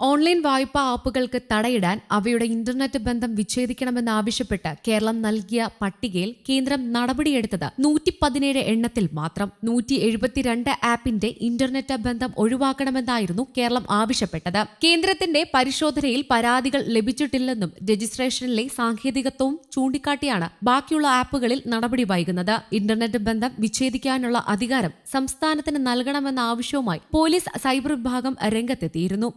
Online വായ്പാ ആപ്പുകൾക്ക് തടയിടാൻ അവയുടെ internet ബന്ധം വിച്ഛേദിക്കണമെന്നാവശ്യപ്പെട്ട് കേരളം നൽകിയ പട്ടികയിൽ കേന്ദ്രം നടപടിയെടുത്തത് നൂറ്റി പതിനേഴ് എണ്ണത്തിൽ മാത്രം. നൂറ്റി എഴുപത്തിരണ്ട് ആപ്പിന്റെ ഇന്റർനെറ്റ് ബന്ധം ഒഴിവാക്കണമെന്നായിരുന്നു കേരളം ആവശ്യപ്പെട്ടത്. കേന്ദ്രത്തിന്റെ പരിശോധനയിൽ പരാതികൾ ലഭിച്ചിട്ടില്ലെന്നും രജിസ്ട്രേഷനിലെ സാങ്കേതികത്വവും ചൂണ്ടിക്കാട്ടിയാണ് ബാക്കിയുള്ള ആപ്പുകളിൽ നടപടി വൈകുന്നത്. ഇന്റർനെറ്റ് ബന്ധം വിച്ഛേദിക്കാനുള്ള അധികാരം സംസ്ഥാനത്തിന് നൽകണമെന്ന ആവശ്യവുമായി പോലീസ് സൈബർ വിഭാഗം രംഗത്തെത്തിയിരുന്നു.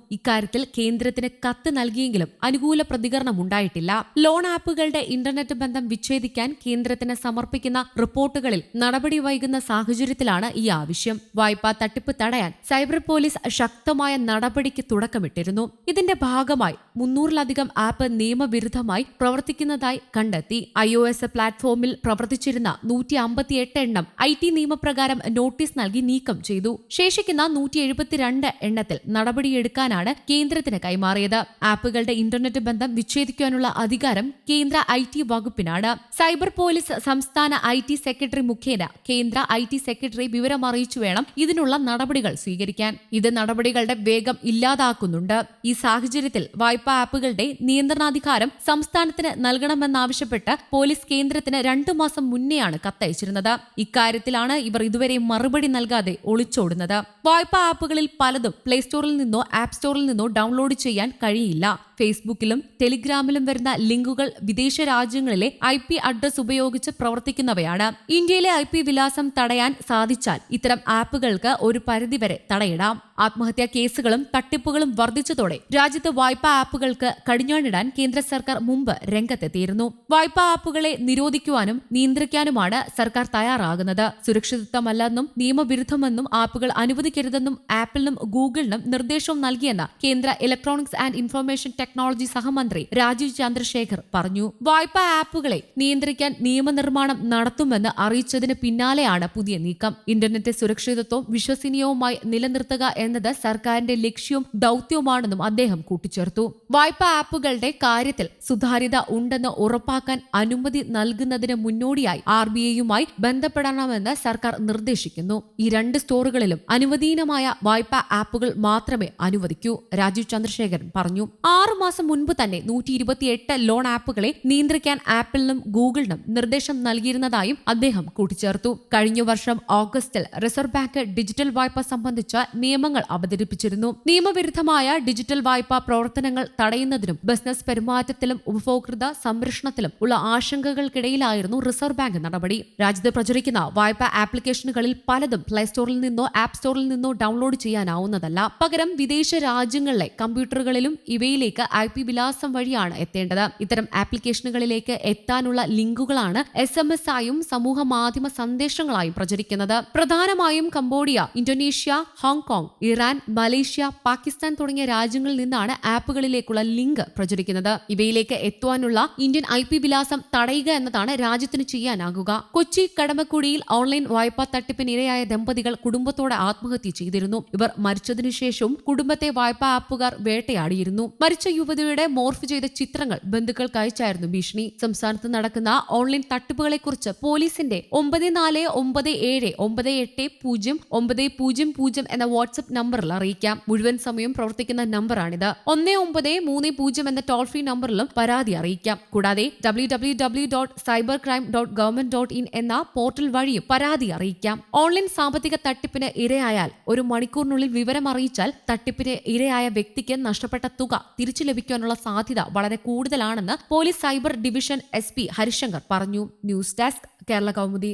ഇക്കാര്യത്തിൽ കേന്ദ്രത്തിന് കത്ത് നൽകിയെങ്കിലും അനുകൂല പ്രതികരണം ഉണ്ടായിട്ടില്ല. ലോൺ ആപ്പുകളുടെ ഇന്റർനെറ്റ് ബന്ധം വിച്ഛേദിക്കാൻ കേന്ദ്രത്തിന് സമർപ്പിക്കുന്ന റിപ്പോർട്ടുകളിൽ നടപടി വൈകുന്ന സാഹചര്യത്തിലാണ് ഈ ആവശ്യം. വായ്പാ തട്ടിപ്പ് തടയാൻ സൈബർ പോലീസ് ശക്തമായ നടപടിക്ക് തുടക്കമിട്ടിരുന്നു. ഇതിന്റെ ഭാഗമായി മുന്നൂറിലധികം ആപ്പ് നിയമവിരുദ്ധമായി പ്രവർത്തിക്കുന്നതായി കണ്ടെത്തി. ഐ ഒ എസ് പ്ലാറ്റ്ഫോമിൽ പ്രവർത്തിച്ചിരുന്ന നൂറ്റി അമ്പത്തിയെട്ട് എണ്ണം ഐ ടി നിയമപ്രകാരം നോട്ടീസ് നൽകി നീക്കം ചെയ്തു. ശേഷിക്കുന്ന നൂറ്റി എഴുപത്തിരണ്ട് എണ്ണത്തിൽ നടപടിയെടുക്കാനാണ് കേന്ദ്രത്തിന് കൈമാറിയത്. ആപ്പുകളുടെ ഇന്റർനെറ്റ് ബന്ധം വിച്ഛേദിക്കാനുള്ള അധികാരം കേന്ദ്ര ഐ ടി വകുപ്പിനാണ്. സൈബർ പോലീസ് സംസ്ഥാന ഐ ടി സെക്രട്ടറി മുഖേന കേന്ദ്ര ഐ ടി സെക്രട്ടറി വിവരം അറിയിച്ചു വേണം ഇതിനുള്ള നടപടികൾ സ്വീകരിക്കാൻ. ഇത് നടപടികളുടെ വേഗം ഇല്ലാതാക്കുന്നുണ്ട്. ഈ സാഹചര്യത്തിൽ വായ്പാ ആപ്പുകളുടെ നിയന്ത്രണാധികാരം സംസ്ഥാനത്തിന് നൽകണമെന്നാവശ്യപ്പെട്ട് പോലീസ് കേന്ദ്രത്തിന് രണ്ടു മാസം മുന്നെയാണ് കത്തയച്ചിരുന്നത്. ഇക്കാര്യത്തിലാണ് ഇവർ ഇതുവരെ മറുപടി നൽകാതെ ഒളിച്ചോടുന്നത്. വായ്പാ ആപ്പുകളിൽ പലതും പ്ലേ സ്റ്റോറിൽ നിന്നോ ആപ്പ് സ്റ്റോറിൽ നിന്നോ ഡൗൺലോഡ് ചെയ്യാൻ കഴിയില്ല. ഫേസ്ബുക്കിലും ടെലിഗ്രാമിലും വരുന്ന ലിങ്കുകൾ വിദേശ രാജ്യങ്ങളിലെ ഐ പി അഡ്രസ് ഉപയോഗിച്ച് പ്രവർത്തിക്കുന്നവയാണ്. ഇന്ത്യയിലെ ഐ പി വിലാസം തടയാൻ സാധിച്ചാൽ ഇത്തരം ആപ്പുകൾക്ക് ഒരു പരിധിവരെ തടയിടാം. ആത്മഹത്യാ കേസുകളും തട്ടിപ്പുകളും വർദ്ധിച്ചതോടെ രാജ്യത്ത് വായ്പാ ആപ്പുകൾക്ക് കടിഞ്ഞാണിടാൻ കേന്ദ്ര സർക്കാർ മുമ്പ് രംഗത്തെത്തിയിരുന്നു. വായ്പാ ആപ്പുകളെ നിരോധിക്കുവാനും നിയന്ത്രിക്കാനുമാണ് സർക്കാർ തയ്യാറാകുന്നത്. സുരക്ഷിതത്വമല്ലെന്നും നിയമവിരുദ്ധമെന്നും ആപ്പുകൾ അനുവദിക്കരുതെന്നും ആപ്പിളിനും ഗൂഗിളിനും നിർദ്ദേശവും നൽകിയെന്ന് കേന്ദ്ര ഇലക്ട്രോണിക്സ് ആൻഡ് ഇൻഫർമേഷൻ ടെക്നോളജി സഹമന്ത്രി രാജീവ് ചന്ദ്രശേഖർ പറഞ്ഞു. വായ്പാ ആപ്പുകളെ നിയന്ത്രിക്കാൻ നിയമനിർമ്മാണം നടത്തുമെന്ന് അറിയിച്ചതിന് പിന്നാലെയാണ് പുതിയ നീക്കം. ഇന്റർനെറ്റ് സുരക്ഷിതത്വവും വിശ്വസനീയവുമായി നിലനിർത്തുക എന്നത് സർക്കാരിന്റെ ലക്ഷ്യവും ദൗത്യവുമാണെന്നും അദ്ദേഹം കൂട്ടിച്ചേർത്തു. വായ്പാ ആപ്പുകളുടെ കാര്യത്തിൽ സുതാര്യത ഉണ്ടെന്ന് ഉറപ്പാക്കാൻ അനുമതി നൽകുന്നതിന് മുന്നോടിയായി ആർ ബി ഐയുമായി ബന്ധപ്പെടണമെന്ന് സർക്കാർ നിർദ്ദേശിക്കുന്നു. ഈ രണ്ട് സ്റ്റോറുകളിലും അനുവദീനമായ വായ്പാ ആപ്പുകൾ മാത്രമേ അനുവദിക്കൂ രാജീവ് ചന്ദ്രശേഖരൻ പറഞ്ഞു. ആറു മാസം മുൻപ് തന്നെ നൂറ്റി ഇരുപത്തിയെട്ട് ലോൺ ആപ്പുകളെ നിയന്ത്രിക്കാൻ ആപ്പിളിനും ഗൂഗിളിനും നിർദ്ദേശം നൽകിയിരുന്നതായും അദ്ദേഹം കൂട്ടിച്ചേർത്തു. കഴിഞ്ഞ വർഷം ഓഗസ്റ്റിൽ റിസർവ് ബാങ്ക് ഡിജിറ്റൽ വായ്പ സംബന്ധിച്ച നിയമങ്ങൾ അവതരിപ്പിച്ചിരുന്നു. നിയമവിരുദ്ധമായ ഡിജിറ്റൽ വായ്പാ പ്രവർത്തനങ്ങൾ തടയുന്നതിനും ബിസിനസ് പെരുമാറ്റത്തിലും ഉപഭോക്തൃ സംരക്ഷണത്തിലും ഉള്ള ആശങ്കകൾക്കിടയിലായിരുന്നു റിസർവ് ബാങ്ക് നടപടി. രാജ്യത്ത് പ്രചരിക്കുന്ന വായ്പാ ആപ്ലിക്കേഷനുകളിൽ പലതും പ്ലേ സ്റ്റോറിൽ നിന്നോ ആപ്പ് സ്റ്റോറിൽ നിന്നോ ഡൗൺലോഡ് ചെയ്യാനാവുന്നതല്ല. പകരം വിദേശ രാജ്യങ്ങളിലെ കമ്പ്യൂട്ടറുകളിലും ഇവയിലേക്ക് ഐ പി വിലാസം വഴിയാണ് എത്തേണ്ടത്. ഇത്തരം ആപ്ലിക്കേഷനുകളിലേക്ക് എത്താനുള്ള ലിങ്കുകളാണ് എസ് എം എസ് ആയും സമൂഹ മാധ്യമ സന്ദേശങ്ങളായും പ്രചരിക്കുന്നത്. പ്രധാനമായും Cambodia Indonesia Hong Kong Iran Malaysia Pakistan തുടങ്ങിയ രാജ്യങ്ങളിൽ നിന്നാണ് ആപ്പുകളിലേക്കുള്ള ലിങ്ക് പ്രചരിക്കുന്നത്. ഇവയിലേക്ക് എത്തുവാനുള്ള ഇന്ത്യൻ ഐ പി വിലാസം തടയുക എന്നതാണ് രാജ്യത്തിന് ചെയ്യാനാകുക. കൊച്ചി കടമക്കുടിയിൽ ഓൺലൈൻ വായ്പാ തട്ടിപ്പിനിരയായ ദമ്പതികൾ കുടുംബത്തോടെ ആത്മഹത്യ ചെയ്തിരുന്നു. ഇവർ മരിച്ചതിനു ശേഷവും കുടുംബത്തെ വായ്പാ ആപ്പുകാർ വേട്ടയാടിയിരുന്നു. മരിച്ച യുവതിയുടെ മോർഫ് ചെയ്ത ചിത്രങ്ങൾ ബന്ധുക്കൾക്ക് അയച്ചായിരുന്നു ഭീഷണി. സംസ്ഥാനത്ത് നടക്കുന്ന ഓൺലൈൻ തട്ടിപ്പുകളെക്കുറിച്ച് പോലീസിന്റെ ഒമ്പത് നാല് ഒമ്പത് ഏഴ് ഒമ്പത് എട്ട് പൂജ്യം ഒമ്പത് പൂജ്യം പൂജ്യം എന്ന വാട്സ്ആപ്പ് നമ്പറിൽ അറിയിക്കാം. മുഴുവൻ സമയം പ്രവർത്തിക്കുന്ന നമ്പറാണിത് ഒന്ന് ഒമ്പത് മൂന്ന് പൂജ്യം എന്ന ടോൾ ഫ്രീ നമ്പറിലും പരാതി അറിയിക്കാം. കൂടാതെ W W W dot cyber crime dot government dot in എന്ന പോർട്ടൽ വഴിയും പരാതി അറിയിക്കാം. ഓൺലൈൻ സാമ്പത്തിക തട്ടിപ്പിന് ഇരയായാൽ ഒരു മണിക്കൂറിനുള്ളിൽ വിവരം അറിയിച്ചാൽ തട്ടിപ്പിന് ഇരയായ വ്യക്തിക്ക് നഷ്ടപ്പെട്ട തുക തിരിച്ചു ലഭിക്കാനുള്ള സാധ്യത വളരെ കൂടുതലാണെന്ന് police cyber division S P Harishankar പറഞ്ഞു. News desk Kerala Kaumudi.